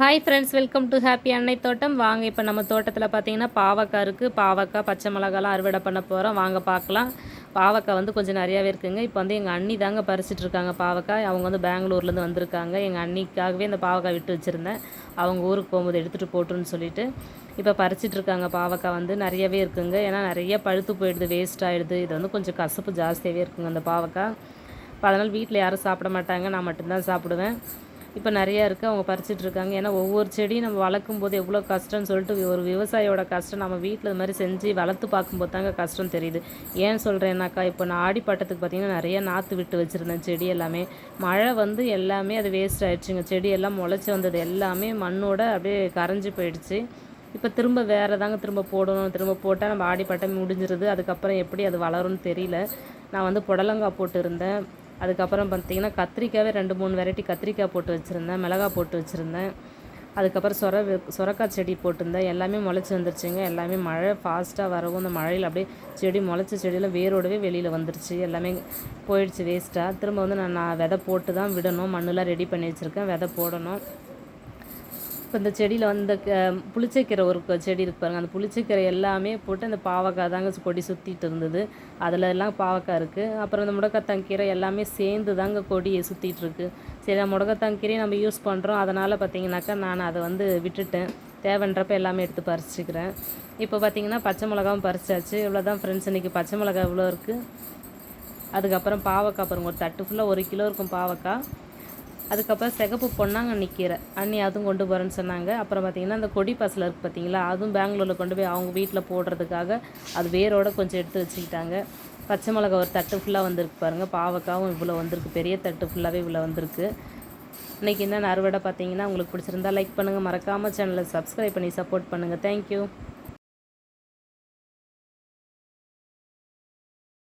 Hi friends welcome to happy அன்னை தோட்டம் வாங்க இப்போ நம்ம தோட்டத்தில் பார்த்தீங்கன்னா பாவக்காய் இருக்குது பாவக்காய் பச்சை மிளகாலாம் அறுவடை பண்ண போகிறோம் வாங்க பார்க்கலாம் பாவக்காய் வந்து கொஞ்சம் நிறையாவே இருக்குங்க. இப்போ வந்து எங்கள் அண்ணி தாங்க பறிச்சிட்டு இருக்காங்க பாவக்காய். அவங்க வந்து பெங்களூர்லேருந்து வந்திருக்காங்க. எங்கள் அண்ணிக்காகவே இந்த பாவக்காய் விட்டு வச்சுருந்தேன். அவங்க ஊருக்கு போகும்போது எடுத்துகிட்டு போட்டுன்னு சொல்லிட்டு இப்போ பறிச்சிட்டு இருக்காங்க. பாவக்காய் வந்து நிறையவே இருக்குங்க. ஏன்னா நிறைய பழுத்து போயிடுது வேஸ்ட் ஆகிடுது இது வந்து கொஞ்சம் கசப்பு ஜாஸ்தியாகவே இருக்குங்க அந்த பாவக்காய். இப்போ அதனால் வீட்டில் யாரும் சாப்பிட மாட்டாங்க. நான் மட்டும்தான் சாப்பிடுவேன். இப்போ நிறையா இருக்குது அவங்க பறிச்சிட்டு இருக்காங்க. ஏன்னா ஒவ்வொரு செடியும் நம்ம வளர்க்கும் போது எவ்வளோ கஷ்டம்னு சொல்லிட்டு ஒரு விவசாயியோட கஷ்டம் நம்ம வீட்டில் இது மாதிரி செஞ்சு வளர்த்து பார்க்கும்போது தாங்க கஷ்டம் தெரியுது. ஏன் சொல்கிறேன்னாக்கா இப்போ நான் ஆடிப்பட்டத்துக்கு பார்த்தீங்கன்னா நிறைய நாற்று விட்டு வச்சுருந்தேன் செடி எல்லாமே. மழை வந்து எல்லாமே அது வேஸ்ட் ஆகிடுச்சுங்க செடி எல்லாம் முளைச்சி வந்தது எல்லாமே மண்ணோட அப்படியே கரைஞ்சி போயிடுச்சு. இப்போ திரும்ப வேறு தாங்க திரும்ப போடணும். திரும்ப போட்டால் நம்ம ஆடிப்பட்டம் முடிஞ்சிருது. அதுக்கப்புறம் எப்படி அது வளரும்னு தெரியல. நான் வந்து புடலங்காய் போட்டு இருந்தேன். அதுக்கப்புறம் பார்த்திங்கன்னா கத்திரிக்காவே ரெண்டு மூணு வெரைட்டி கத்திரிக்காய் போட்டு வச்சுருந்தேன் மிளகாய் போட்டு வச்சுருந்தேன். அதுக்கப்புறம் சொர சொரக்காய் செடி போட்டிருந்தேன். எல்லாமே முளைச்சி வந்துருச்சுங்க. எல்லாமே மழை ஃபாஸ்ட்டாக வரவும் அந்த மழையில் அப்படியே செடி முளைச்ச செடியில் வேரோடவே வெளியில் வந்துருச்சு. எல்லாமே போயிடுச்சு வேஸ்ட்டாக திரும்ப வந்து நான் நான் விதை போட்டு தான் விடணும். மண்ணெலாம் ரெடி பண்ணி வச்சுருக்கேன். விதை போடணும். இப்போ இந்த செடியில் வந்து புளிச்சக்கீரை ஒரு செடி இருக்கு பாருங்கள் அந்த புளிச்சக்கீரை எல்லாமே போட்டு அந்த பாவக்காய் தாங்க கொடி சுற்றிட்டு இருந்தது. அதில் எல்லாம் பாவக்காய் இருக்குது அப்புறம் இந்த முடக்கத்தாங்கீரை எல்லாமே சேர்ந்து தாங்க கொடியை சுற்றிட்டு இருக்கு. சரி முடக்கத்தாங்கீரையும் நம்ம யூஸ் பண்ணுறோம் அதனால் பார்த்தீங்கன்னாக்கா நான் அதை வந்து விட்டுட்டேன். தேவைன்றப்ப எல்லாமே எடுத்து பறிச்சிக்கிறேன். இப்போ பார்த்தீங்கன்னா பச்சை மிளகாவும் பறிச்சாச்சு. இவ்வளோ தான் ஃப்ரெண்ட்ஸ் இன்றைக்கி பச்சை மிளகா இவ்வளோ இருக்குது அதுக்கப்புறம் பாவக்காய் பாருங்கள் ஒரு தட்டு ஃபுல்லாக ஒரு கிலோ இருக்கும் பாவக்காய். அதுக்கப்புறம் சிகப்பு பொன்னாங்கண்ணி நிற்கிற அண்ணி அதுவும் கொண்டு போகிறேன்னு சொன்னாங்க. அப்புறம் பார்த்திங்கன்னா அந்த கொடி பசலை இருக்குது பார்த்தீங்களா அதுவும் பெங்களூரில் கொண்டு போய் அவங்க வீட்டில் போடுறதுக்காக அது வேரோட கொஞ்சம் எடுத்து வச்சுக்கிட்டாங்க. பச்சை மிளகா ஒரு தட்டு ஃபுல்லாக வந்திருக்கு பாருங்கள் பாவக்காவும் இவ்வளோ வந்திருக்கு. பெரிய தட்டு ஃபுல்லாகவே இவ்வளோ வந்திருக்கு. இன்றைக்கி என்ன அறுவடை பார்த்தீங்கன்னா உங்களுக்கு பிடிச்சிருந்தா லைக் பண்ணுங்கள் மறக்காமல் சேனலை சப்ஸ்கிரைப் பண்ணி சப்போர்ட் பண்ணுங்கள் தேங்க்யூ